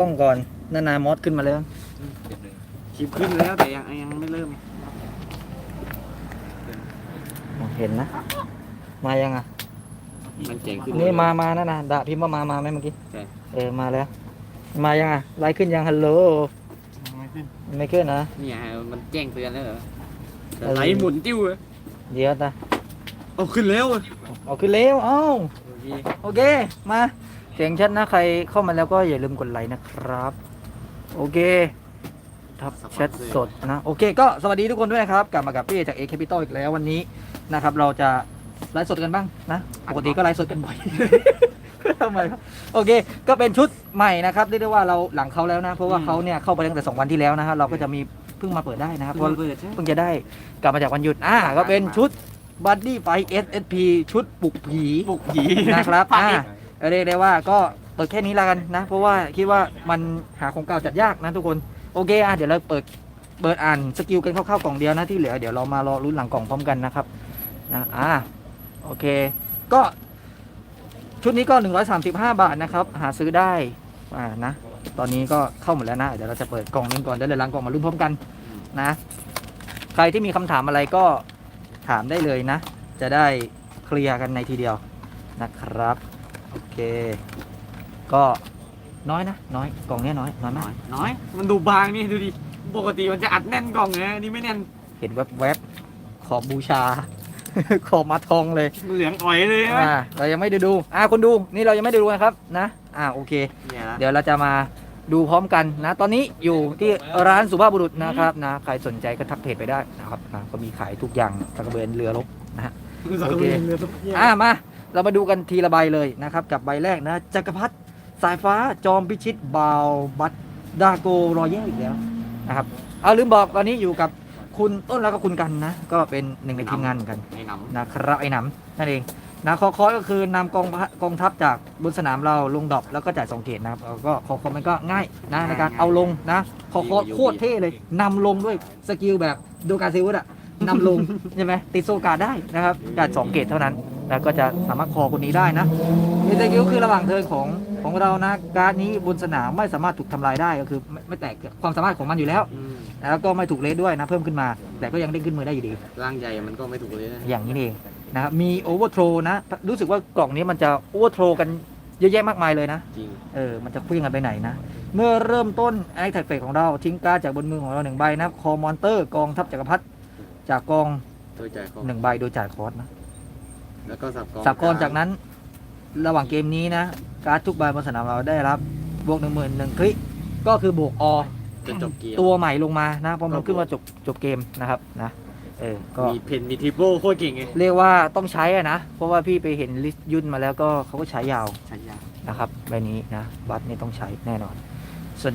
กล้องก่อนนานามอสขึ้นมาแล้วคลิปขึ้นแล้วแต่ยังยังไม่เริ่มเห็นนะ มายังอะมันเจ๋งขึ้นนี่มามานะนะดาพิมพ์ว่ามามาไหมเมื่อกี้ใช่เออมาแล้ว มายังอะไลน์ขึ้นยังฮัลโหลไม่ขึ้นไม่ขึ้นนะเนี่ยมันแจ้งเตือนแล้วเหรอเออไหลหมุนติ้วเลยเดี๋ยวตาเอาขึ้นแล้วอะเอาขึ้นเร็วเอ้าโอเคโอเคมาเสียงชัดนะใครเข้ามาแล้วก็อย่าลืมกดไลค์นะครับ โอเคทับแชทสดนะ โอเค ก็สวัสดีทุกคนด้วยนะครับ กลับมากับพี่เอจาก A Capital อีกแล้ววันนี้นะครับ เราจะไลฟ์สดกันบ้างนะ ปกติก็ไลฟ์สดกันบ่อยทำไมครับโอเค ก็เป็นชุดใหม่นะครับเรียกได้ว่าเราหลังเขาแล้วนะ เพราะว่าเขาเนี่ยเข้าไปตั้งแต่สองวันที่แล้วนะฮะเราก็จะมีเพิ่งมาเปิดได้นะครับเพราะเปิดใช่เพิ่งจะได้กลับมาจากวันหยุดอ่าก็เป็นชุดบัดดี้ไฟ SSP ชุดปลุกผีปลุกผีนะครับอ่า เรียกได้ว่าก็เปิดแค่นี้ละกันนะ เพราะว่าคิดว่ามันหาของเก่าจัดยากนะทุกคนโอเคอะเดี๋ยวเราเปิดเปิดอ่านสกิลกันคร่าวๆกล่องเดียวนะที่เหลือเดี๋ยวเรามารอรุ่นหลังกล่องพร้อมกันนะครับนะอ่าโอเค ก็ชุดนี้ก็ 135 บาทนะครับ หาซื้อได้อ่านะตอนนี้ก็เข้าหมดแล้วนะ เดี๋ยวเราจะเปิดกล่องนึงก่อนเดี๋ยวเดี๋ยวหลังกล่องมารุ่นพร้อมกันนะ ใครที่มีคำถามอะไรก็ถามได้เลยนะ จะได้เคลียร์กันในทีเดียวนะครับ ก็น้อยนะ น้อย กล่องเนี้ยน้อย น้อยน้มาอกยน้อย มันดูบางนี่ดูดิ ปกติมันจะอัดแน่นกล่องไงอันนี่ไม่แน่น เห็นแวบๆขอบบูชา ขอบมาทองเลย เหลืองอ่อยเลยนะอ่า เรายังไม่ได้ดู อ่าคนดู นี่เรายังไม่ได้ดูนะครับ นะ อ่า โอเค เนี่ยนะเดี๋ยวเราจะมาดูพร้อมกันนะ ตอนนี้อยู่ที่ร้านสุภาพบุรุษนะครับนะ ใครสนใจก็ทักเพจไปได้นะครับนะก็มีขายทุกอย่างตะกระเบือนเรือรบนะฮะโอเคอ่า มา เรามาดูกันทีละใบเลยนะครับ กับใบแรกนะจักรพรรดิสายฟ้าจอมพิชิตบาวบัตดาโกรอยัลอีกแล้วนะครับเอาลืมบอกตอนนี้อยู่กับคุณต้นแล้วก็คุณกันนะ ก็เป็นหนึ่งในทีมงานเหมือนกันไอ้หนำนะครับไอ้หนำนั่นเองนะคอคอยก็คือนำกองพะกองทัพจากบนสนามเราลงดรอปแล้วก็จ่ายสองเกตนะครับแล้วก็คอคอมันก็ง่ายนะในการเอาลงนะคอคอโคตรเท่เลยนำลงด้วยสกิลแบบดูการซิวุฒอะนำลงใช่ไหมติดโซการดได้นะครับจ่ายสองเกตเท่านั้น แล้วก็จะสามารถคอคนนี้ได้นะมีสกิลคือระหว่างเทิร์นของของเรานะการดนี้บนสนามไม่สามารถถูกทำลายได้ก็คือไม่ไม่แตกความสามารถของมันอยู่แล้วอืมแล้วก็ไม่ถูกเลสด้วยนะเพิ่มขึ้นมา แต่ก็ยังเด้งขึ้นมือได้อยู่ดีร่างใหญ่มันก็ไม่ถูกเลยนะอย่างนี้เองนะครับมีโอเวอร์โทรนะ รู้สึกว่ากล่องนี้มันจะโอเวอร์โทรกันเยอะแยะมากมายเลยนะจริงเออ มันจะเคลื่อนกันไปไหนนะ เมื่อเริ่มต้นไอแท็กเฟกของเราทิ้งการ์ดจากบนมือของเราหนึ่งใบนะครับคอมอนเตอร์กองทัพจักรพรรดิจากกองตัวจ่ายของหนึ่งใบโดยจ่ายคอร์สนะ แล้วก็สับกองสับกรจากนั้น ระหว่างเกมนี้นะ การ์ดทุกใบบนสนามเราได้รับบวกหนึ่งหมื่นหนึ่งคลิกก็คือบวกอจะจบเกม ตัวใหม่ลงมานะเพราะมันขึ้นมาจบจบเกมนะครับนะเออก็มีเพนมีทิปโบโคตรเก่งไงเรียกว่าต้องใช้อะนะ เพราะว่าพี่ไปเห็นลิสต์ยุ่นมาแล้วก็เขาก็ใช้ยาวใช่ยานะครับใบนี้นะบัตนี่ต้องใช้แน่นอนสุด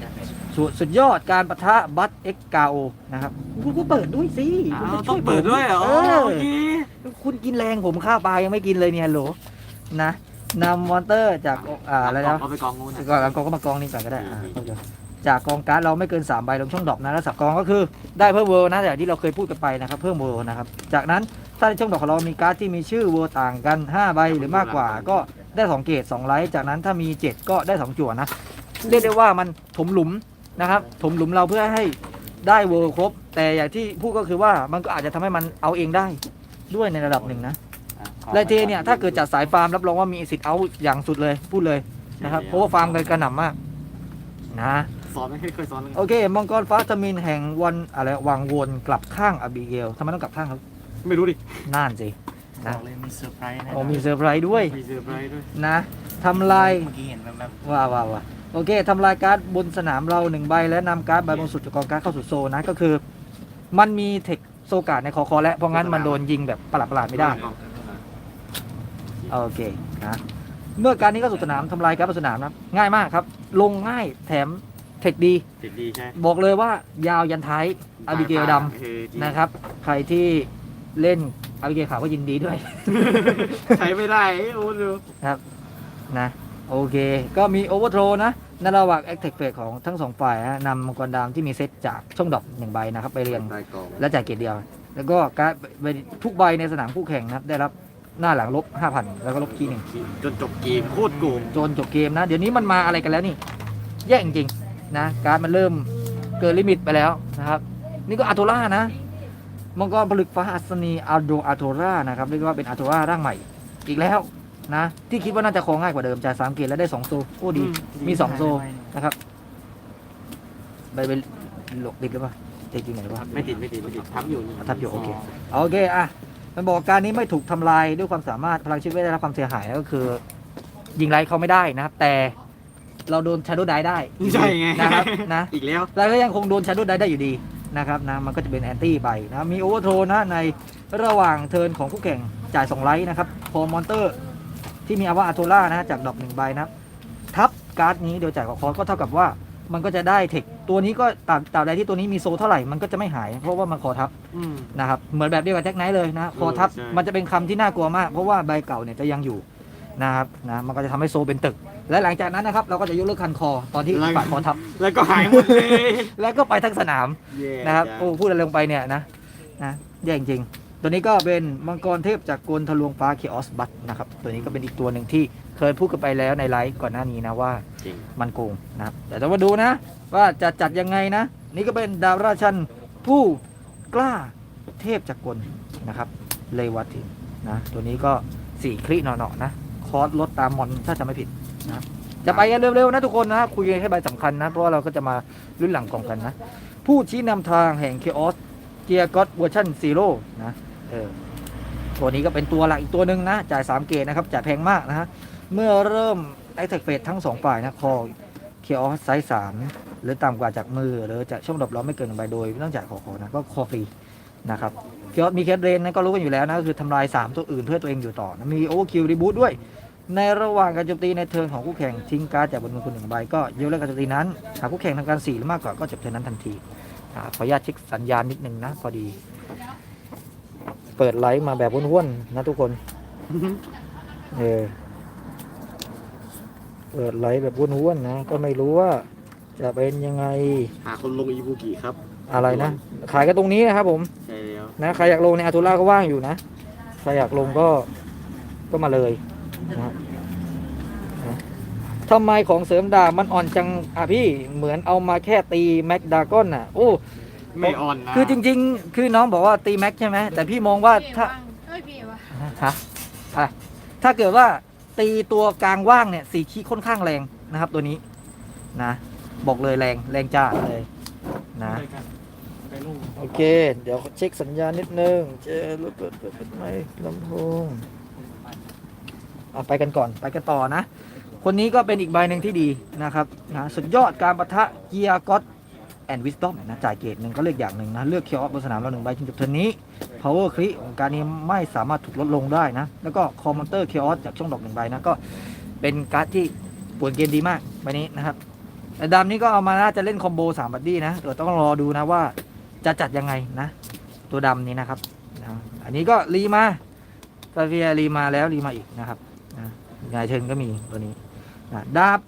สุดสุดยอดการปะทะบัตเอ็กกาโอนะครับคุณก็เปิดด้วยสิอ้าคุณวจะต้ช่องผมเปิดด้วยเหรอเอโออเคคุณกินแรงผมข้าวปลายังไม่กินเลยเนี่ยโหลนะนำมอนเตอร์จากอ่าอะไรนะเอาไปกองงูนก่อนกองก็มากองนี่ก่อนก็ได้อ่าเข้าใจจากกองการ์ดเราไม่เกิน3ใบลงช่องดรอปนะแล้วสับกองก็คือได้เพิ่มเวิร์นะแต่ที่เราเคยพูดกันไปนะครับเพิ่มเวิร์นะครับจากนั้นถ้าในช่องดรอปของเรามีการ์ดที่มีชื่อเวิร์ต่างกัน 5 ใบหรือมากกว่า ก็ได้2เกรด2ไลท์จากนั้นถ้ามี 7 ก็ได้ 2 จั่วนะเรียกได้ว่ามันถมหลุมนะครับถมหลุมเราเพื่อให้ได้เวิร์ครบ แต่อย่างที่พูดก็คือว่ามันก็อาจจะทำให้มันเอาเองได้ ด้วยในระดับหนึ่งนะไลเทเนี่ยถ้าเกิดจัดสายฟาร์มรับรองว่ามีสิทธิ์เอาอย่างสุดเลยพูดเลยนะครับเพราะว่าฟาร์มกันกระหน่ำมากนะสอนไม่เคยสอนเลยโอเคมังกรฟ้าทมินแห่งวันอะไรวังวนกลับข้างอบิเกลทำไมต้องกลับข้างครับ ไม่รู้ดิน่านสิบนะอกเลยมีเซอร์ไพรส์นะโอ้มีเซอร์ไพรส์ด้วยมีเซอร์ไพรส์ด้วยนะทำลายเมื่อกี้เห็นแบบว้าวว้าวว้าวโอเคทำลายการ์ดบนสนามเราหนึ่งใบและนำการ์ดใบบนสุดจากกองการ์ดเข้าสู่โซนนะก็คือ มันมีเทค โซการ์ดในคอคอแล้วเพราะงั้นมันโดนยิงแบบประหลาดประหลาดๆไม่ได้ โอเคนะเมื่อการนี้เข้าสู่สนามทำลายการ์ดบนสนามนะง่ายมากครับ ลงง่ายแถมเทคดีติดดีใช่บอกเลยว่ายาวยันท้ายอาบิเกลดำนะครับ ใครที่เล่นอาบิเกลขาวก็ยินดีด้วย ใช้ไม่ได้โอ้ดู นะโอเค ก็มีโอเวอร์โทรนะ ในระหว่างแอคเทคเฟของทั้งสองฝ่ายนะนำมังกรดำที่มีเซตจากช่องดอกหนึ่งใบนะครับ ไปเรียงได้กองและจ่ายเกียรติเดียว แล้วก็การดใบทุกใบในสนามคู่แข่งนะครับได้รับหน้าหลังลบ 5,000 แล้วก็ลบคีย์หนึ่งจนจบเกมโคตรโกงจนจบเกมนะ เดี๋ยวนี้มันมาอะไรกันแล้วนี่ แย่จริงนะการดมันเริ่มเกินลิมิตไปแล้วนะครับ นี่ก็อาโทล่านะมังกรผลึกฟ้าอัศนีอาโดอาโทล่านะครับเรียกว่าเป็นอาโทล่าร่างใหม่อีกแล้ว นะ ที่คิดว่าน่าจะครองง่ายกว่าเดิมจ่ายสามเกตแล้วได้สองโซโอ้ดี มีสองโซนะครับไปไปหลกติดหรือเปล่าติดจริงไหนหรือเปล่าไม่ติดไม่ติดไม่ติดทับอยู่นี่ทับอยู่โอเคโอเคอะมันบอกการนี้ไม่ถูกทำลายด้วยความสามารถพลังชีวิตไม่ได้รับความเสียหายก็คือ ยิงไรเขาไม่ได้นะครับแต่เราโดนชาร์ o ไดได้ใช่ไงนะครับนะอีกแล้วเราก็ยังคงโดนชาร์ o ไดได้อยู่ดีนะครับนะมันก็จะเป็นแอนตี้ไปนะมีโอเวอร์โทนะในระหว่างเทิร์นของคู่แข่งจ่าย2ไลท์นะครับพอมอนเตอร์ ที่มีอาวาอาโทล่านะจากดอกหนึ่งใบนะครับทับการ์ดนี้เดี๋ยวจ่ายกับคอร์สก็เท่ากับว่ามันก็จะได้เทคตัวนี้ก็ตราบตราบใดที่ตัวนี้มีโซเท่าไหร่มันก็จะไม่หายเพราะว่ามันคอทับอืม นะครับเหมือนแบบเดียวกับแจ็คไนท์เลยนะคอทับใช่ มันจะเป็นคำที่น่ากลัวมากเพราะว่าใบเก่าเนี่ยจะยังอยู่นะครับนะมันก็จะทำให้โซเป็นตึก และหลังจากนั้นนะครับเราก็จะยกเลิกคันคอตอนที่ฝ่ายคอทับ แล้วก็หายหมดเลยแล้วก็ไปทั้งสนาม แย่นะครับจังโอ้ พูดอะไรลงไปเนี่ยนะ นะ แย่จริงๆ ตัวนี้ก็เป็นมังกรเทพจากกลทะลวงฟ้าเคออสบัตนะครับ ตัวนี้ก็เป็นอีกตัวหนึ่งที่เคยพูดกันไปแล้วในไลฟ์ก่อนหน้านี้นะว่าจริง มันโกงนะครับแต่ต้องมาดูนะ ว่าจะจัดยังไงนะ นี่ก็เป็นดาวราชันผู้กล้าเทพจักกลนะครับ เลวาตินนะ ตัวนี้ก็สี่คลิเนาะๆนะ คอร์สลดตามมอนถ้าจะไม่ผิดนะจะไปกันเร็วๆนะทุกคนนะ คุยกันแค่ใบสำคัญนะ เพราะว่าเราก็จะมารุ่นหลังกล่องกันนะ ผู้ชี้นำทางแห่งเคออส เกียร์ก็ตเวอร์ชันซีโร่นะเออตัวนี้ก็เป็นตัวหลักอีกตัวหนึ่งนะ จ่าย 3 เกตนะครับ จ่ายแพงมากนะฮะ เมื่อเริ่มไอแท็กเฟสทั้งสองฝ่ายนะคอเคียร์ไซส์สามหรือต่ำกว่าจากมือ หรือจากช่องดรอปเราไม่เกินหนึ่งใบโดยไม่ต้องจ่ายขอขอนะ ก็คอฟรีนะครับเคียร์มีแคทเรนนะก็รู้กันอยู่แล้วนะก็คือทำลาย 3 ตัวอื่นเพื่อตัวเองอยู่ต่อนะมีโอคิวรีบูทด้วย ในระหว่างการโจมตีในเทิร์นของคู่แข่งทิ้งการ์ดจากบนมือคุณหนึ่งใบก็ยกเลิกการโจมตีนั้นหากคู่แข่งทำการสี่หรือมากกว่าก็จบเทิร์นนั้นทันทีอ่า ขออนุญาตเช็คสัญญาณนิดนึงนะพอดี เปิดไลฟ์มาแบบว้วนๆนะทุกคนเออเปิดไลฟ์แบบว้วนๆนะ ก็ไม่รู้ว่า จะเป็นยังไง หาคนลงอีบูกิครับ อะไรนะ ขายกันตรงนี้นะครับผมใช่แล้วนะใครอยากลงในอาทูล่าก็ว่างอยู่นะ ใครอยากลงก็ก็มาเลยนะนะ ทำไมของเสริมดาบมันอ่อนจังอะพี่เหมือนเอามาแค่ตีแม็กดากอนน่ะโอ้ไม่อ่อนนะคือจริง ๆ คือน้องบอกว่าตีแม็กใช่ไหมแต่พี่มองว่าถ้าเอ้ยพี่วะฮะอะไรถ้าเกิดว่าตีตัวกลางว่างเนี่ยสีคีค่อนข้างแรงนะครับ ตัวนี้นะ บอกเลยแรงแรงจ้าเลยนะโอเค เดี๋ยวเช็คสัญญาณนิดนึงเจอรถเปิดเปิดเปิดไหมลำโพงเอาไปกันก่อนไปกันต่อนะ คนนี้ก็เป็นอีกใบหนึ่งที่ดีนะครับนะสุดยอดการประทะเกียร์ก็ตแอนด์วิสตอมนะจ่ายเกตหนึ่งก็เลือกอย่างหนึ่งนะ เลือกเคียวออฟบนสนามเราหนึ่งใบจนจบเทิร์นนี้ power คลิของการนี้ไม่สามารถถูกลดลงได้นะ แล้วก็คอมมอนเตอร์เคียวออฟจากช่องดอกหนึ่งใบนะ ก็เป็นการ์ดที่ป่วนเกมดีมากใบนี้นะครับแต่ดำนี้ก็เอามาน่าจะเล่นคอมโบสามบัดดี้นะเดี๋ยวต้องรอดูนะว่าจะจัดยังไงนะ ตัวดำนี้นะครับนะอันนี้ก็รีมาซาเฟียรีมาแล้วรีมาอีกนะครับนะงายเทิร์นก็มีตัวนี้ ดาบ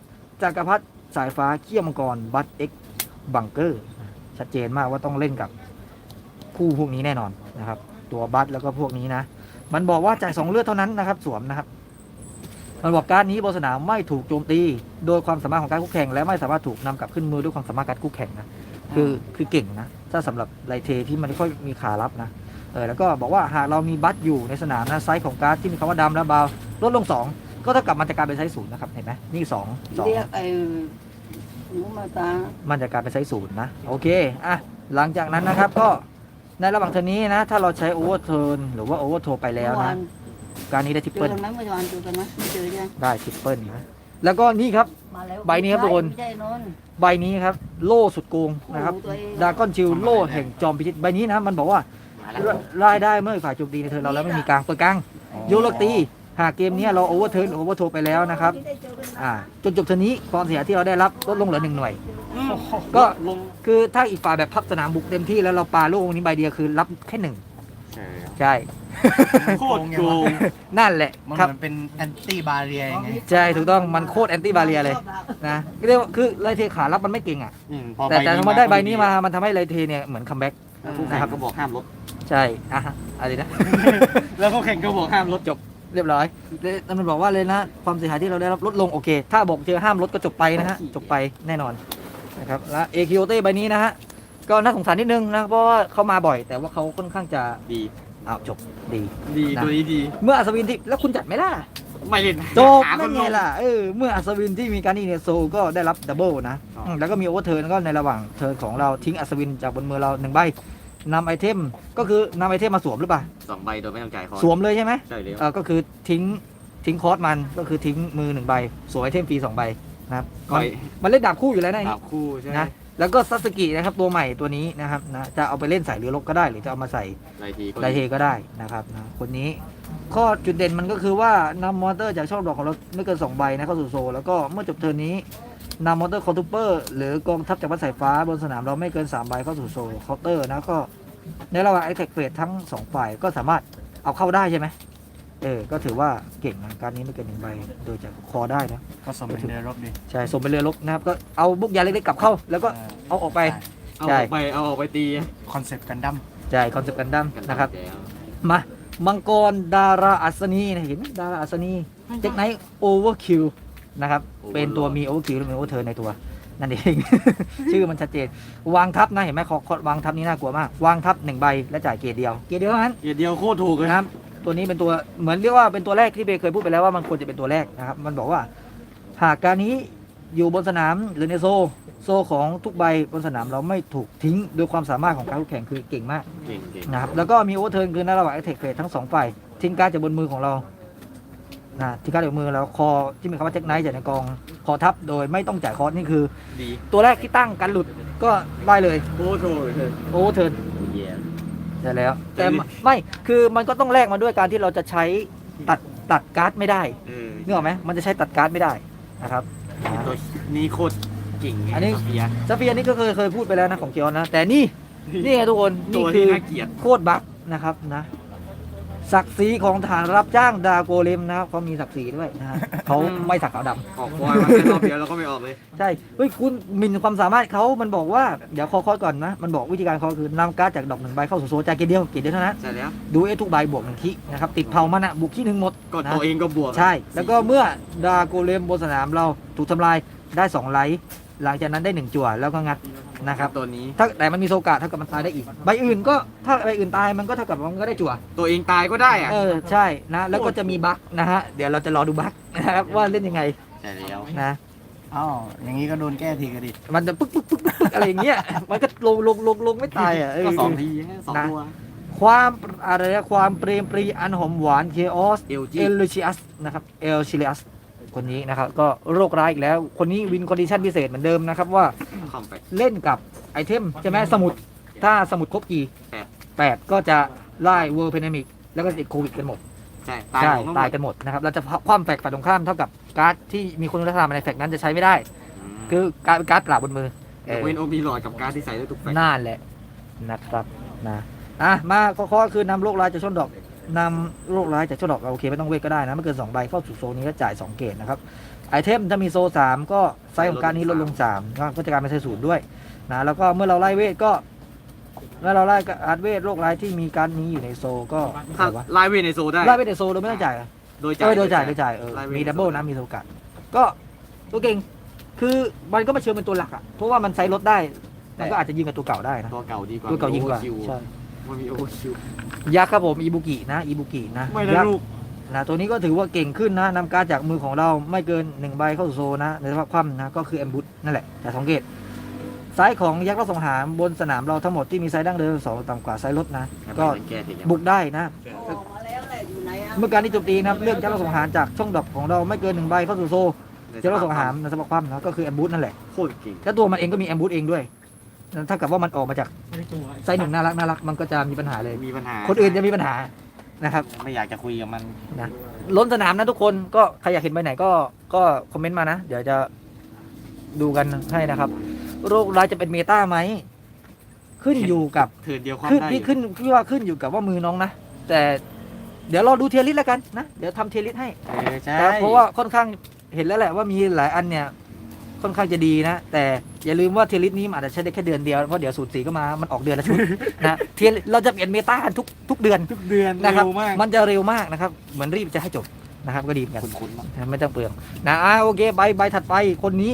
จักรพรรดิสายฟ้าเขี้ยวมังกรบัตเอ็กบังเกอร์ชัดเจนมากว่าต้องเล่นกับคู่พวกนี้แน่นอนนะครับ ตัวบัตแล้วก็พวกนี้นะ มันบอกว่าจ่ายสองเลือดเท่านั้นนะครับ สวมนะครับมันบอกการนี้บนสนามไม่ถูกโจมตี โดยความสามารถของการคู่แข่ง และไม่สามารถถูกนำกลับขึ้นมือด้วยความสามารถการคู่แข่งนะคือคือเก่งนะ ถ้าสำหรับไลเทที่มันไม่ค่อยมีขารับนะเออแล้วก็บอกว่าหากเรามีบัตอยู่ในสนามนะไซส์ของการ์ดที่มีคำว่าดำและบาวลดลง 2 ก็เท่ากับมันจะกลายเป็นไซส์ศูนย์นะครับเห็นไหมนี่สองสองเรียกไอ้หนูมาตามันจะกลายเป็นไซส์ศูนย์นะโอเคอะหลังจากนั้นนะครับก็ในระหว่างเทอร์นี้นะ ถ้าเราใช้โอเวอร์เทิร์นหรือว่าโอเวอร์โทไปแล้วเมื่อวานะนการนี้ได้ทริปเจอเปิลกันไหมเมื่อวานเจอกันไหมไม่เจอใช่ไหมได้ทริปเปิลนะแล้วก็นี่ครับมาแล้วใบนี้ครับทุกคนไม่ใช่นนท์ใบนี้ครับ โล่สุดโกงนะครับโอ้โหตัวเองดากอนชิลโล่แห่งจอมพิชิตใบนี้นะมันบอกว่ามาแล้วรายได้เมื่อฝ่ายโจมตีในเทิร์นเราแล้วไม่มีกลางเปิดกลางโยกเลิกตี หากเกมนี้เราโอเวอร์เทิร์นโอเวอร์โทไปแล้วนะครับไม่ได้เจอกันนะอ่าจนจบเทิร์นนี้ความเสียหายที่เราได้รับลดลงเหลือหนึ่งหน่วยอืมก็ลงคือถ้าอีกฝ่ายแบบพับสนามบุกเต็มที่แล้วเราปาลูกนี้ใบเดียวคือรับแค่หนึ่งใช่แล้วใช่โคตรโกงนั่นแหละมันครับเหมือนเป็นแอนตี้บาเรียยังไงใช่ถูกต้องมันโคตรแอนตี้บาเรียเลยนะเรียกว่าคือไลเทขารับมันไม่เก่งอะอืมพอแต่แต่พอมาได้ใบนี้มาก็มันทำให้ไลเทเนี่ยเหมือนคัมแบ็กดีคู่แข่งก็บอกห้ามลดใช่อะฮะอะไรนะแล้วคู่แข่งก็บอกห้ามลดจบ เรียบร้อยแล้วมันบอกว่าเลยนะความเสียหายที่เราได้รับลดลงโอเค ถ้าบอกเจอห้ามลดก็จบไปนะฮะจบไปแน่นอนนะครับและเอคิโอเต้ใบนี้นะฮะก็น่าสงสารนิดนึงนะเพราะว่าเขามาบ่อย แต่ว่าเขาค่อนข้างจะดีอ้าวจบดีดีนะตัวนี้ดี เมื่ออัศวินที่แล้วคุณจัดไหมล่ะไม่เล่นจบหาคนั่นนลไงงล่ะเออเมื่ออัศวินที่มีการนี่เนี่ยโซก็ได้รับดับเบิลนะอ๋ออืมแล้วก็มีโอเวอร์เทิร์นก็ในระหว่างเทิร์นของเราทิ้งอัศวินจากบนมือเราหนึ่งใบ นำไอเทมก็คือนำไอเทมมาสวมหรือเปล่าสองใบโดยไม่ต้องจ่ายคอร์สสวมเลยใช่ไหมใช่เลยเออก็คือทิ้งทิ้งคอร์สมันก็คือทิ้งมือหนึ่งใบสวมไอเทมฟรีสองใบนะครับก็มันมันเล่นดาบคู่อยู่แล้วนะอันดานี้บคู่ใช่ไหมนะ แล้วก็ซัตสึกินะครับตัวใหม่ตัวนี้นะครับนะจะเอาไปเล่นใส่เรือรบก็ได้ หรือจะเอามาใส่ไรทีก็ไดเทก็ได้นะครับนะคนนี้ ข้อจุดเด่นมันก็คือว่านำมอเตอร์จากช่องดอกของเราไม่เกิน2ใบนะเข้าสู่โซลแล้วก็เมื่อจบเทิร์นนี้ นำมอเตอร์คอนทูเปอร์หรือกองทัพจากวัดสายฟ้าบนสนามเราไม่เกิน 3 ใบเข้าสู่โซลเคาน์เตอร์นะก็ในระหว่างไอแท็กเฟสทั้ง 2 ฝ่ายก็สามารถเอาเข้าได้ใช่ไหมเออ ก็ถือว่าเก่งนะการนี้ไม่เกินหนึ่งใบโดยจากคอได้นะก็สมเป็นเรือรบดีใช่ส่งไปเรือรบนะครับก็เอาบุกยาเล็กๆกลับเข้า แล้วก็เอาออกไปเอาใช่ออกไปเอาออกไปตีคอนเซปต์กันดั้มใช่คอนเซ็ปต์กันดั้มกันนะครับแล้วมามังกรดาราอัศนีนะเห็นไหมดาราอัศนีเจ็กไนท์โอเวอร์คิว นะครับ เป็นตัวมีโอเวอร์คิวและมีโอเวอร์เทิร์นในตัว นั่นเอง ชื่อมันชัดเจน วางทับนะเห็นไหมคอคอวางทับนี้น่ากลัวมาก วางทับหนึ่งใบและจ่ายเกียร์เดียว เกียร์เดียวเท่านั้น เกียร์เดียวโคตรถูกเลยนะครับ ตัวนี้เป็นตัวเหมือนเรียกว่าเป็นตัวแรกที่เบย์เคยพูดไปแล้วว่ามันควรจะเป็นตัวแรกนะครับ มันบอกว่าหากการนี้อยู่บนสนามหรือในโซโซของทุกใบบนสนามเราไม่ถูกทิ้งโดยความสามารถของการคู่แข่งคือเก่งมากเก่งเก่งนะครับแล้วก็มีโอเวอร์เทิร์นคือในระหว่างไอเทคเฟสทั้งสองฝ่ายทิ้งการ์ดจากบนมือของเรา นะทิ้งการ์ดจากมือแล้วคอที่มีคำว่าเทคไนท์จากในกองคอทับโดยไม่ต้องจ่ายคอร์สนี่คือ ดีตัวแรกที่ตั้งการหลุดก็ได้เลยโคตรถูกเลยโอเวอร์เทิร์นเย้ใช่แล้ว แต่แต่นี่ไม่คือมันก็ต้องแลกมาด้วยการที่เราจะใช้ตัดตัดการ์ดไม่ได้เออนึกออกไหมมันจะใช้ตัดการ์ดไม่ได้นะครับ ตัวนี้โคตรเก่งไงอันนี้โซเฟียซาเฟียนี่ก็เคยเคยพูดไปแล้วนะของเกียวนะ แต่นี่นี่ไงทุกคนตันี่วคืที่อน่าเกลียดโคตรบักนะครับนะ ศักดิ์ศรีของทหารรับจ้างดาโกเลมนะครับเขามีศักดิ์ศรีด้วยนะฮะ เขาไม่สักขาวดออกควายมาแค่รอบเดียวเราก็ไม่ออกเลยำใช่เฮ้ยคุณหมินความสามารถเขามันบอกว่าเดี๋ยวคอคอร์สก่อนนะ มันบอกวิธีการคอคือนำการ์ดจากดอกหนึ่งใบเข้าสู่โซนจ่ายเกียร์เดียวเกียร์เดียวเท่านั้นใช่แล้ว ดูเอทุกใบบวกหนึ่งทีนะครับติดเผามันอะบวกที่หนึ่งหมดก็นะ ตัวเองก็บวกใช่ แล้วก็เมื่อดาโกเลมบนสนามเราถูกทำลายได้สองไลท์หลังจากนั้นได้หนึ่งจั่วแล้วก็งัด นะครับตัวนี้ ถ้าแต่มันมีโซกาเท่ากับมันตายได้อีก ใบอื่นก็ถ้าใบอื่นตายมันก็เท่ากับมันก็ได้จั่ว ตัวเองตายก็ได้อะเออใช่นะ แล้วก็จะมีบั๊กนะฮะเดี๋ยวเราจะรอดูบั๊กนะครับว่าเล่นยังไงใช่แล้วนะอ๋ออย่างนี้ก็โดนแก้ทีกันดิมันจะปึ๊กปึ๊กปึ๊กปึ๊กปึ๊กอะไรอย่างเงี้ยมันก็ลงลงลงลงไม่ตายอะเออก็สองทีฮะสองนะตัวความอะไรนะความเปรมปรีอันหอมหวานเคออสเอลจีเอลชิอัสนะครับเอลชิลัสคนนี้นะครับก็โรคร้ายอีกแล้ว คนนี้วินคอนดิชันพิเศษเหมือนเดิมนะครับว่า คอมแปคเล่นกับไอเทมใช่ไหมสมุดถ้าสมุดครบกี่แปด แปดก็จะไล่เวอร์เพนมิกแล้วก็ติดโควิดกันหมดใช่ตายใช่หมดตายกันหมดนะครับเราจะคว่ำแฟกฝ่ายตรงข้ามเท่ากับการ์ดที่มีคุณลักษณะในแฟกนั้นจะใช้ไม่ได้ คือการเป็นการ์ดเปล่าบนมือเออเวนโอมีหลอดกับการดที่ใส่ได้ทุกแฟกนั่นแหละนะครับนะอะมาข้อๆคือนำโรคร้ายจากช่องดอกนำโรคร้ายจากช่องดอกโอเคไม่ต้องเวทก็ได้นะไม่เกิน2ใบเข้าสู่โซนนี้ก็จ่าย2เกตนะครับ ไอเทมถ้ามีโซ3ก็ไซส์ของการนี้ลดลง3ก็จะกลายเป็นไซส์ศูนย์ด้วยนะแล้วก็เมื่อเราไล่เวทก็เมื่อเราไล่อาร์ตเวทโรคร้ายที่มีการดนี้อยู่ในโซก็ถ้าอะไรวะไลน์เวนในโซได้ไล่เวทในโซโดยไม่ต้องจ่ายโดยเออโดยจ่ายโดยจ่ายเออไลน์เวทมีดับเบิลนะมีโซกัดก็ตัวเก่งคือมันก็มาเชิญเป็นตัวหลักอะเพราะว่ามันไซส์ลดได้มันก็อาจจะยิงกับตัวเก่าได้นะตัวเก่าดีกว่าตัวเก่ายิงกว่าโอเวอร์คิวใช่มันมีโอเวอร์คิวยักษ์ครับผมอีบุกินะอีบุกินะไม่ได้ยักษ์ลูก นะตัวนี้ก็ถือว่าเก่งขึ้นนะนำการดจากมือของเราไม่เกินหนึ่งใบเข้าสู่โซนนะในสภาพคว่ำนะก็คือแอมบูนั่นแหละแต่สังเกตไซส์ของยักษ์รับสงหารบนสนามเราทั้งหมดที่มีไซส์ดั้งเดิมสองต่ำกว่าไซส์ลดนะ ก็แก้ทีบุกได้นะออกมาแล้วแหละอยู่ไหนอะเมื่อการที่โจมตีนะครับเลือกยักษ์รับสงหารจากช่องดรอปของเราไม่เกินหนึ่งใบเข้าสู่โซยักษ์รับสงหารในสภาพคว่ำนะก็คือแอมบูนั่นแหละโคตรเก่งแล้วตัวมันเองก็มีแอมบูเองด้วยถ้ากับว่ามันออกมาจากไซส์หนึ่งน่ารักน่ารักมันก็จะมีปัญหาเลยมีปัญหาคนอื่นจะมีปัญหา นะครับไม่อยากจะคุยกับมันนะล้นสนามนะทุกคนก็ใครอยากเห็นไปไหนก็ก็คอมเมนต์มานะ เดี๋ยวจะดูกันให้นะครับ โรคร้ายจะเป็นเมตาไหม ขึ้นอยู่กับเทิร์นเดียวความขึ้นได้ที่ขึ้นที่ว่าขึ้นอยู่กับว่ามือน้องนะ แต่เดี๋ยวรอดูเทียริสแล้วกันนะ เดี๋ยวทำเทียริสให้เออใช่ นะเพราะว่าค่อนข้างเห็นแล้วแหละว่ามีหลายอันเนี่ย ค่อนข้างจะดีนะ แต่อย่าลืมว่าเทียริสนี้มันอาจจะใช้ได้แค่เดือนเดียวเพราะเดี๋ยวสูตรสีก็มามันออกเดือนละชุดนะเทียเราจะเปลี่ยนเมตากันทุกทุกเดือนทุกเดือนนะครับเร็วมากมันจะเร็วมากนะครับเหมือนรีบจะให้จบนะครับก็ดีเหมือนกันคุ้นๆมากนะไม่ต้องเปลืองนะอ่าโอเคใบใบถัดไปคนนี้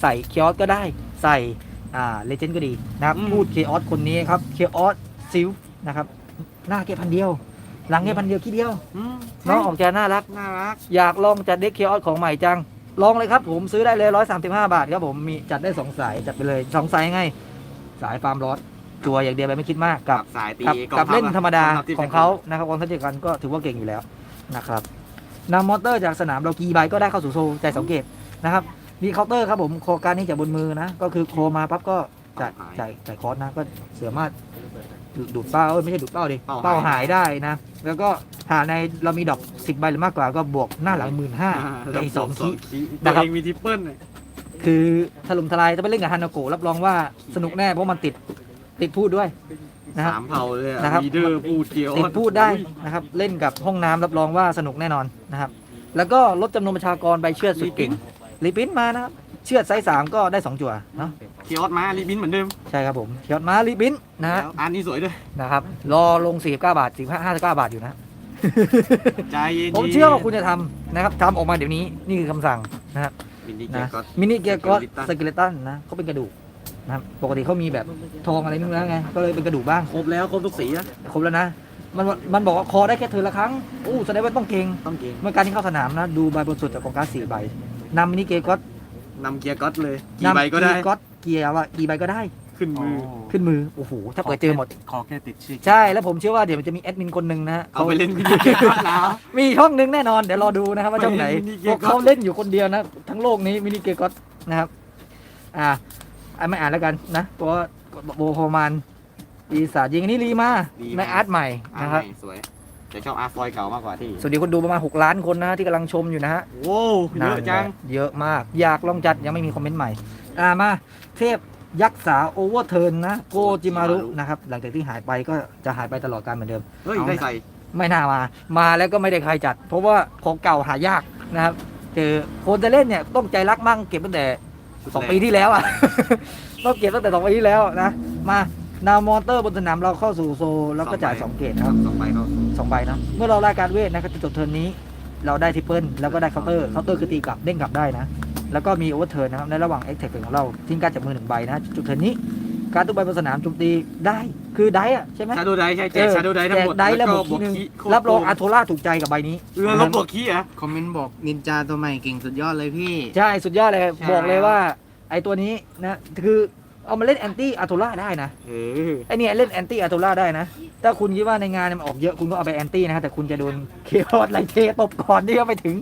ใส่เคียสก็ได้ใส่อ่าเลเจนด์ก็ดีนะครับอืมพูดเคออสคนนี้ครับเคออสซิลนะครับหน้าแค่พันเดียว หลังแค่พันเดียวขี้เดียวอืมน้องออกจะน่ารักน่ารัก อยากลองจัดเด็กเคออสของใหม่จัง ลองเลยครับผมซื้อได้เลย135บาทครับผมมีจัดได้2สายจัดไปเลย2สายไงสายฟาร์มรอสจัวอย่างเดียวไปไม่คิดมากกับกับสายตีกับกองกับทัพเล่นอะธรรมดากทัพที่ของเขานะครับกองทัพเดียวกันก็ถือว่าเก่งอยู่แล้วนะครับนำมอเตอร์จากสนามเรากีใบก็ได้เข้าสู่โซลใจสังเกตนะครับมีเคาน์เตอร์ครับผมโครงการนี้จากบนมือนะ ก็คือโคมาปั๊บก็จ่ายจ่ายจ่ายคอร์สนะก็สามารถ ดูดูดเป้าเอ้ยไม่ใช่ดูดเป้าดิเป้าหายได้นะ แล้วก็หากในเรามีดอกสิบใบหรือมากกว่าก็บวกหน้าหลังหมื่นห้าอ่าในสองคีคีนะนะคครัรับบเองมีทิปเปิลเนี่ยคือถล่มทลายจะไปเล่นกับฮานาโกะรับรองว่าสนุกแน่เพราะมันติดติดพูดด้วย นะครับสามเผ่าเลยอะนะครับ ลีเดอร์พูดเกียวติดพูดได้นะครับ เล่นกับห้องน้ำรับรองว่าสนุกแน่นอนนะครับ แล้วก็ลดจำนวนประชากรใบเชือดสุดเก่งรีปินมานะครับ เชือดไซส์สามก็ได้2จั่วเนาะเกียวมาลีบินเหมือนเดิมใช่ครับผมเขียดมารีปินนะฮะแล้วอันนี้สวยด้วยนะครับรอลง49บาท45 59บาทอยู่นะ ใจเย็นๆผมเชื่อว่าคุณจะทำนะครับทำออกมาเดี๋ยวนี้นี่คือคำสั่งนะครับมินิเกียนะร์ก็มินิเกียร์ก็ส Skeleton เกเลตันนะเขาเป็นกระดูกนะครับปกติเขามีแบบทองอะไรนู่นแล้วไงก็เลยเป็นกระดูกบ้างครบแล้วครบทุกสีแล้วครบแล้วนะมันมันบอกว่าคอได้แค่เธอละครั้งอู้แสดงว่าต้องเก่งต้องเก่งเมื่อการที่เข้าสนามนะดูใบบนสุดจากกองการดสี่ใบนำมินิเกก็ นำเกียร์ก็อตเลยกี่นำใบก็ได้เก็เกียร์ว่ากี่ใบก็ได้ ขึ้นมือ ขึ้นมือ โอ้โห ถ้าเปิดเจอหมด ขอแค่ติดชื่อใช่ แล้วผมเชื่อว่าเดี๋ยวมันจะมีแอดมินคนหนึ่งนะฮะเอาไปเล่นมินิเกียร์ก็อตแล้ว มีช่องหนึ่งแน่นอน เดี๋ยวรอดูนะครับว่าช่องไหนมินิเกีพยวร์กก็อต เขาเล่นอยู่คนเดียวนะ ทั้งโลกนี้มินิเกก็นะครับ อ่าอะไม่อ่านแล้วกันนะ เพราะว่าโบโฮมานปีศาจยิงอันนี้รีมา ในอาร์ตใหม่อ่านะครับ สวย แต่ชอบอาร์ฟอยเก่ามากกว่าที่สวัสดีคนดูประมาณ 6 ล้านคนนะที่กำลังชมอยู่นะฮะโว้วเยอะจัง เยอะมากอยากลองจัดยังไม่มีคอมเมนต์ใหม่ อ่ามาเทพยักษ์สาโอเวอร์เทิร์นนะโกจิมารุนะครับ หลังจากที่หายไปก็จะหายไปตลอดการเหมือนเดิม เฮ้ยได้ใส่ไม่น่ามา มาแล้วก็ไม่ได้ใครจัด เพราะว่าของเก่าหายากนะครับเจอคนจะเล่นเนี่ยต้องใจรักมั่งเก็บตั้งแต่สองปีที่แล้วอะ ต้องเก็บตั้งแต่สองปีที่แล้วนะ มา นาวมอนเตอร์บนสนามเราเข้าสู่โซลแล้วก็จ่ายสองเกตนะครับสองใบเข้าสู่สองใบนะ เมื่อเรารายการเวทนะครับจะจบเทิร์นนี้ เราได้ทริปเปิลแล้วก็ได้เคาน์เตอร์เคาน์เตอร์คือตีกลับเด้งกลับได้นะ แล้วก็มีโอเวอร์เทิร์นนะครับในระหว่างเอ็กเทคของเราทิ้งการจับมือหนึ่งใบนะจุดเทิร์นนี้ การทุกใบบนสนามโจมตีได้คือได้อะใช่ไหมชาโดไดใช่แจกชาโดไดทั้งหมดแจกได้แล้วบวกบวทีกนึงคีรับรองอาร์โทล่าถูกใจกับใบนี้เออลบบวกคีอะคอมเมนต์บอกนินจาตัวใหม่เก่งสุดยอดเลยพี่ใช่สุดยอดเลยใช่บอกเลยว่าไอตัวนี้นะคือ เอามาเล่นแอนตี้อาร์โทล่าได้นะเออไอเนี่ยเล่นแอนตี้อาร์โทล่าได้นะ ถ้าคุณคิดว่าในงานเนี่ยมันออกเยอะคุณก็เอาไปแอนตี้นะฮะแต่คุณจะโดนเคออสไลเทตบก่อนที่จะไปถึง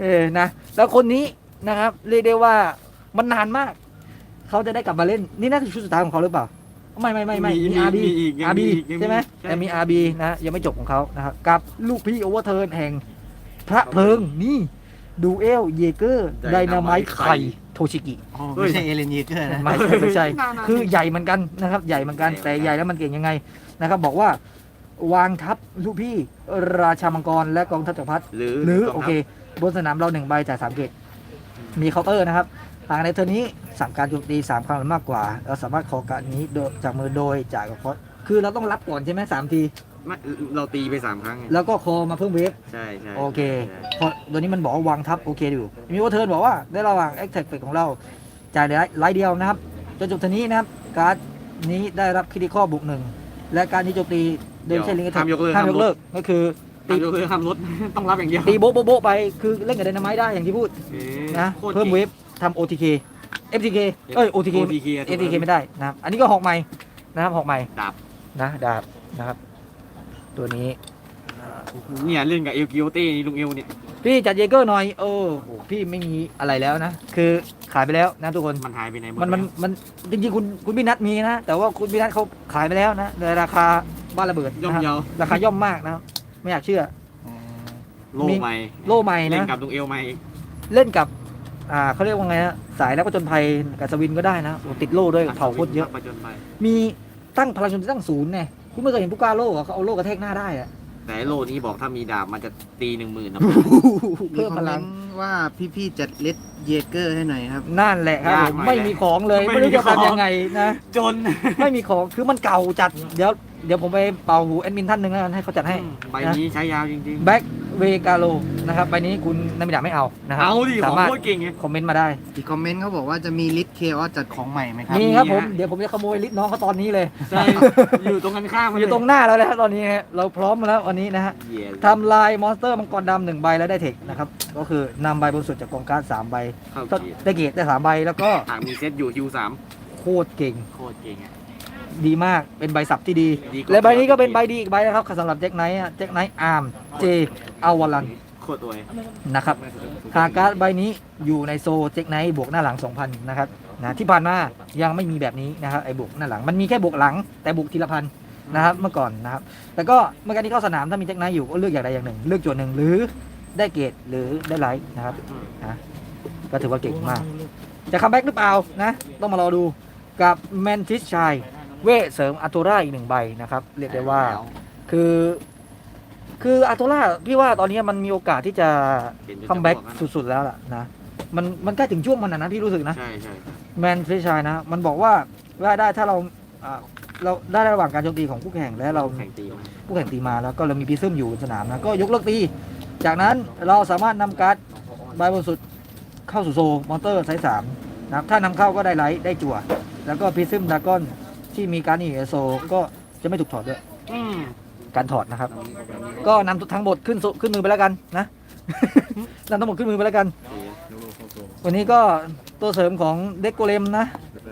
เออนะ แล้วคนนี้นะครับ เรียกได้ว่ามันนานมาก เขาจะได้กลับมาเล่นนี่น่าจะชุดสุดท้ายของเขาหรือเปล่า ไม่ไม่ไม่ไม่มีอาร์บีอีกยังอาร์บีอีกยังใช่ไหมใช่ แต่มีอาร์บีนะยังไม่จบของเขานะครับกับลูกพี่โอเวอร์เทิร์นแห่ง พระเพลิงนี่ดูเอลเยเกอร์ไดนาไมต์ไข่ โทชิกิไม่ใช่เอเลนเยเกอร์นะ ไม่ใช่ไม่ใช่ คือใหญ่เหมือนกันนะครับ ใหญ่เหมือนกันแต่ใหญ่แล้วมันเก่งยังไงนะครับ บอกว่าวางทัพลูกพี่ราชามังกรและกองทัพจักรพรรดิหรือหรือโอเค บนสนามเราหนึ่งใบจ่ายสามเกตมีเคาน์เตอร์นะครับหากในเทอร์นนี้สั่งการโจมตีสามครั้งหรือมากกว่า เราสามารถขอการนี้โดยจากมือโดยจ่ายกับคอสคือเราต้องรับก่อนใช่ไหมสามที ไม่เราตีไปสามครั้งไงแล้วก็คอมาเพิ่มเวฟ ใช่ใช่โอเคเพราะตัวนี้มันบอกว่าวางทับโอเคอยู่ มีว่าเทิร์นบอกว่าได้ระหว่าง a อ t แท c ของเรา จ่ายไลท์เดียวนะครับ จนจบเทอร์นนี้นะครับ การ์ดนี้ได้รับคิดข้อบวกหนึ่ง และการนี้โจมตีโดยไม่ใช่ลิงก์ห้ามยกเลิกห้ามยกเลิกก็คือ ตี ตียกเลิกห้ามลดต้องรับอย่างเดียวตีโบ๊ะโบ๊ะโบ๊ะไป คือเล่นกับไดนาไมต์ได้อย่างที่พูดเอ๊ะนะ โคตรเพิ่มก่งเวฟทำ OTK FTK เอ้ย OTK OTK อะ FTK ไม่ได้นะครับ อันนี้ก็หอกใหม่นะครับหอกใหม่ดาบ นะดาบนะครับ ตัวนี้ เนี่ยเล่นกับเอลกิโอเต้นี่ลุงเอลเนี่ย พี่จัดเยเกอร์หน่อยเออโหพี่ไม่มีอะไรแล้วนะ คือขายไปแล้วนะทุกคน มันหายไปไหนหมดมันมันมันจริงๆคุณคุณพี่นัทมีนะ แต่ว่าคุณพี่นัทเขาขายไปแล้วนะในราคาบ้านระเบิดย่อมนะเยาราคาย่อมมากนะครับไม่อยากเชื่อ โลใหม่โล่ใหม่เล่นนะกับลุงเอลใหม่อีกเล่นกับ อ่าเขาเรียกว่าไงฮะสายแล้วก็จนภัยกับสวินก็ได้นะโอ้ติดโล่ด้วยเผาโคตรเยอะไปจนไปมีตั้งพลังชนตั้งศูนย์ไง คุณไม่เคยเห็นผู้กล้าโล่เหรอเขาเอาโล่กระแทกหน้าได้อะ แต่ไอ้โลนี้บอกถ้ามีดาบมันจะตีหนึ่งหมื่นนะมีเพิ่มคอพมเมลังนต์ว่าพี่ๆจัดเลดเยเกอร์ให้หน่อยครับ นั่นแหละครับผมยากหน่อยไม่มีของเลยไม่ไม่รู้มีจะของ ทำยังไงนะ จน ไม่มีของคือมันเก่าจัดเดี๋ยว เดี๋ยวผมไปเป่าหูแอดมินท่านหนึ่งแล้วกันให้เขาจัดให้ ใบนี้ใช้ยาวจริงๆ แบ็คเวกาโลนะครับใบนี้คุณนามิดาไม่เอานะครัเอาดิขสาองมารถโคตรเก่งไง คอมเมนต์มาได้ อีกคอมเมนต์เขาบอกว่าจะมีลิสเคออสจัดของใหม่ไหมครับมีครับมีผมฮะเดี๋ยวผมจะขโมยลิสต์น้องเขาตอนนี้เลย ใช่ อยู่ตรงกันข้ามอยู่ตรงหน้าเราเลยครับตอนนี้ฮะเราพร้อมมาแล้ววันนี้นะฮะเหี้ยทำลายมอนสเตอร์มังกรดำหนึ่งใบแล้วได้เทคนะครับ ก็คือนำใบบนสุดจากกองการ์ดสามใบเข้าก็เกียร์ได้เกรดได้สามใบแล้วก็หากมีเซตอยู่คิวสามโคตรเก่ง โคตรเก่งอะ ดีมากเป็นใบสับที่ดี ดีกว่า และใบนี้ก็เป็นใบดีอีกใบนะครับสำหรับแจ็คไนท์แจ็คไนท์อาร์มเจอาวาลันโคตรตัวเองนะครับหากการ์ดใบนี้อยู่ในโซเจ็กไนท์บวกหน้าหลัง 2,000นะครับนะที่ผ่านมายังไม่มีแบบนี้นะครับไอ้บวกหน้าหลังมันมีแค่บวกหลังแต่บวกทีละพันนะครับเมื่อก่อนนะครับแต่ก็เมื่อการที่เข้าสนามถ้ามีเจ็กไนท์อยู่ก็เลือกอย่างใดอย่างหนึ่ง เลือกโจทย์หนึ่งหรือได้เกรดหรือได้ไลท์นะครับนะก็ถือว่าเก่งมาก จะคัมแบ็กหรือเปล่านะ ต้องมารอดูกับแมนทิสชัย เวทเสริมอัตโตราอีกหนึ่งใบนะครับ เรียกได้ว่า คือ คืออัตโตราพี่ว่าตอนนี้มันมีโอกาสที่จะเห็นจนจะคัมแบ็กอกนะสุดๆแล้วล่ะนะมันมันใกล้ถึงช่วงมันนะนะพี่รู้สึกนะ ใช่ใช่แมนฟิชชัยนะ มันบอกว่าว่าได้ถ้าเราอ่าเราได้ระหว่างการโจมตีของคู่แข่งและเราแข่งตีมาคู่แข่งตีมาแล้วก็เรามีพิซึมอยู่บนสนามนะก็ยกเลิกตี จากนั้นเราสามารถนำการ์ดใบบนสุดเข้าสู่โซมอนเตอร์ไซส์สามนะครับถ้านำเข้าก็ได้ไลท์ได้จั่ว แล้วก็พิซึมดากอน ที่มีการดนี่อยู่ในโซก็จะไม่ถูกถอดด้วย อืมการถอดนะครับ ก็นำทั้งหมดขึ้นโซขึ้นมือไปแล้วกันนะ นำทั้งหมดขึ้นมือไปแล้วกัน วันนี้ก็ตัวเสริมของเด็กโกเลมนะ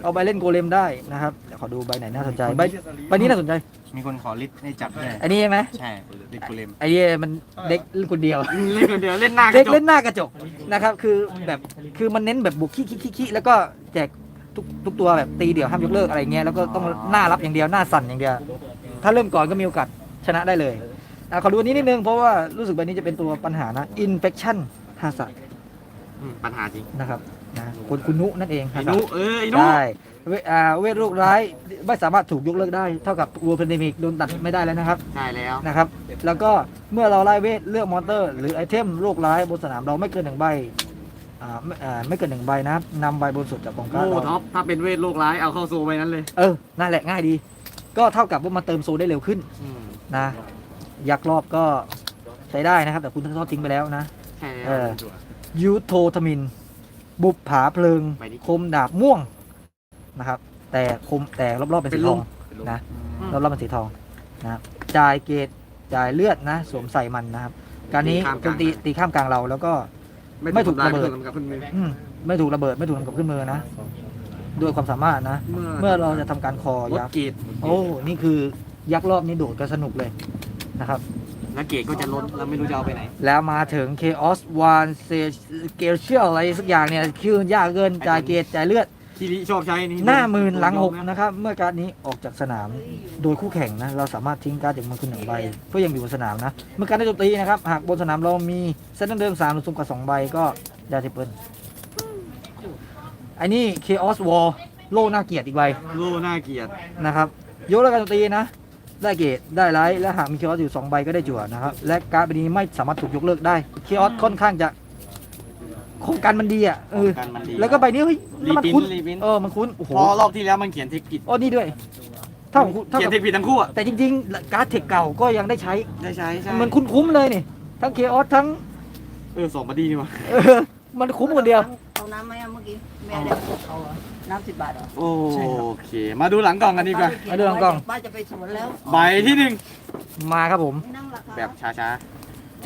เอาไปเล่นโกเลมได้นะครับเดี๋ยวขอดูใบไหนน่าสนใจใบใบนี้น่าสนใจ มีคนขอลิสให้จับด้วยอันนี้ใช่ไหมใช่ลิสกูเลมไอ้นี่มันเด็กเล่นคนเดียว เล่นคนเดียวเล่นหน้ากเด็ระกจกเล่นหน้ากระจกนะครับ คือแบบคือมันเน้นแบบบุกขี้ขี้ขี้ขี้แล้วก็แจก ทุกทุกตัวแบบตีเดี่ยวห้ามยกเลิกอะไรเงี้ยแล้วก็ต้องหน้ารับอย่างเดียวหน้าสั่นอย่างเดียว ถ้าเริ่มก่อนก็มีโอกาสชนะได้เลยอะขอดูอันนี้นิดนึงเพราะว่ารู้สึกใบนี้จะเป็นตัวปัญหานะ infection ฮาสัอืมปัญหาจริงนะครับนะคุณคุณนุนั่นเอง ไอ้ฮานุสัเออไอ้นุได้เวอ่าเวทโรคร้ายไม่สามารถถูกยกเลิกได้เท่ากับวัวเพนเดมิกโดนตัดไม่ได้แล้วนะครับ ใช่แล้ว นะครับแล้วก็เมื่อเราไล่เวทเลือกมอนเตอร์ หรือไอเทมโรคร้ายบนสนามเราไม่เกินหนึ่งใบ อ่าไม่อ่าไม่เกินหนึ่งใบนะครับนำใบบนสุดจากกองการ์ดโอ้เราท็อปถ้าเป็นเวทโลกร้ายเอาเข้าโซไปนั้นเลยเออนั่นแหละง่ายดี ก็เท่ากับว่ามันเติมโซได้เร็วขึ้นอืมนะยักษ์รอบก็ใช้ได้นะครับ แต่คุณทั้งทอดทิ้งไปแล้วนะใช่เอแล้วอยูโททามิน บุปผาเพลิง ไปดิ คมดาบม่วงนะครับ แต่คมแต่รอบๆเป็นสีทอง นะ อืม รอบๆเป็นสีทองนะครับจ่ายเกตจ่ายเลือดนะ สวมใส่มันนะครับ การนี้ตีข้ามกโจลางมตีตีข้ามกลางเราแล้วก็ ไม่ถูกระเบิดทำลายกับขึ้นมืออืมไม่ถูกระเบิดไม่ถูกนำกลับขึ้นมือนะ ด้วยความสามารถนะ เมื่อเมื่อเราจะทำการคอลดยักษ์ เกรดโอ้ นี่คือยักษ์รอบนี้โดดก็สนุกเลยนะครับ แล้วเกรดก็จะลดเราไม่รู้จะเอาไปไหน แล้วมาถึง Chaos One s c a l เชียลอะไรสักอย่างเนี่ยคือยากเกินจ่ายเกตจ่ายเลือด ที่ลิชอบใช้นี่หน้าหมื่นหลังหกนะนะครับ เมื่อการดนี้ออกจากสนามโดยคู่แข่งนะ เราสามารถทิ้งการ์ดจากมือคุณหนึ่งใบเพื่อยังอยู่บนสนามนะ เมื่อการได้โจมตีนะครับ หากบนสนามเรามีเซตเดิมสามหรือสุ่มกับสองใบก็ได้ทิปเปิลอันนี้ Chaos War โล่น่าเกลียดอีกใบโลน่าเกลียดนะครับยกเลิกการโจมตีนะได้เกตได้ไลท์และหากมีเคออสอยู่สองใบก็ได้จั่วนะครับ และการ์ดใบนี้ไม่สามารถถูกยกเลิกได้เคออสค่อนข้างจะ โครงการมันดีอะเออกันมันดีแล้วก็ใบนี้เฮ้ยแล้วมันรีพินคุ้นรีพินเออมันคุ้นโอ้โหพอรอบที่แล้วมันเขียนเทคผิดโอ้นี่ด้วยเท่าของคุณเท่าเขียกันบเทคผิดทั้งคู่อะแต่จริงๆการ์ดเทคเก่าก็ยังได้ใช้ ได้ใช้ใช่มันคุ้มๆเลยนี่ ทั้งเคออสทั้งเออสองมาดีนี่วะเออมันคุ้มคนเดียว เอาน้ำไหมอะเมื่อกี้แม่ได้เอาเหรอน้ำสิบบาทเหรอโอเค มาดูหลังกล่องกันดีกว่ามาดูหลังกล่อง ป้าจะไปสวนแล้ว ใบที่หนึ่งมาครับผม นั่งราคาแบบช้า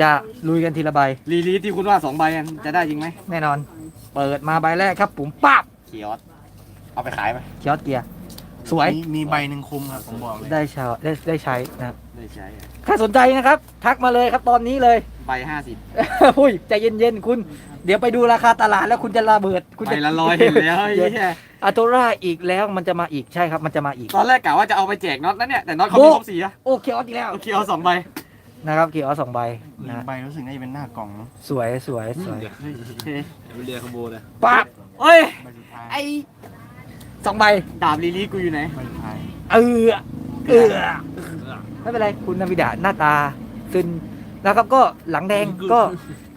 จะลุยกันทีละใบๆรีลีสที่คุณว่าสองใบกันจะได้จริงไหมแน่นอน เปิดมาใบแรกครับผมปั๊บเคียสเอาไปขายไหมเคออสเกียร์สวยมีมีใบหนึ่งคุมครับผมบอกเลยได้ใช้ได้ได้ใช้นะครับได้ใช้อะถ้าสนใจนะครับ ทักมาเลยครับตอนนี้เลย ใบห้าสิบอุ้ยใจเย็นๆ คุณ เดี๋ยวไปดูราคาตลาดแล้วคุณจะระเบิด คุณใบจะละร้อยเห็นแล้วไอ้เดี๋ยวเหี้ยอาโตราอีกแล้วมันจะมาอีกใช่ครับมันจะมาอีก ตอนแรกกะว่าจะเอาไปแจกน็อตนั่นเนี่ยแต่น็อตเขาไม่ครบสีอะโอ้เคียวอีกแล้วเอาเคียวสองใบ นะครับเคียวสองใบหนึ่นะงใบรู้สึกน่าจะเป็นหน้ากล่องเนอะสวยสวยสวยเฮ้ยเรียกขโมยเลยปั๊บเอ้ย ใบสุดท้ายไอสองใบ ดาบลีลีกูอยู่ไหน ใบสุดท้ายเออเออไม่เป็นไรคุณนาวิดาหน้าตาซึนนะครับก็หลังแดงก็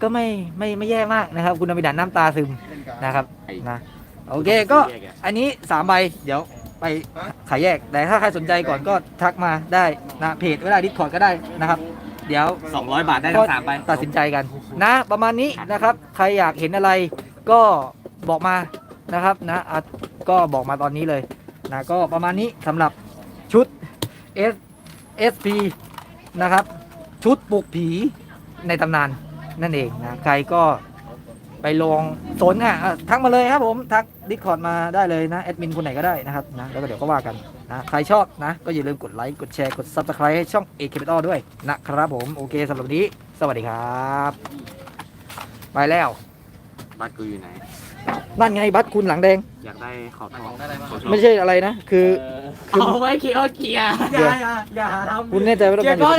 ก็ไม่ไม่ไม่แย่มากนะครับ คุณนาวิดาน้ำตาซึมนะครับนะโอเคก็อันนี้สามใบเดี๋ยวไปขายแยกแต่ถ้าใครสนใจก่อนก็ทักมาได้นะเพจเวลาดิสคอร์ดก็ได้นะครับ เดี๋ยว200 บาทได้ทั้งสามใบตัดสินใจกันนะ ประมาณนี้นะครับ ใครอยากเห็นอะไรก็บอกมานะครับนะอะก็บอกมาตอนนี้เลยนะก็ประมาณนี้สำหรับชุด S SP นะครับ ชุดปลุกผีในตำนานนั่นเองนะใครก็ ไปลองสนอะอะทักมาเลยครับผมทักดิสคอร์ดมาได้เลยนะแอดมินคนไหนก็ได้นะครับนะแล้วก็เดี๋ยวก็ว่ากันนะใครชอบนะ ก็อย่าลืมกดไลค์กดแชร์กด Subscribe ให้ช่อง a อ a p i t a l ด้วยนะครับผมโอเคสำหรับวันนี้ สวัสดีครับ ไปแล้ว บัตรกูอยู่ไหน นั่นไงบัตรคุณหลังแดง อยากได้ขอบทองไม่ใช่อะไรนะ คือ เอาไว้เคียวเกียร์เดี๋ยวอย่าอย่าทำคุณแน่ใจว่าต้องการเกียร์ก้อน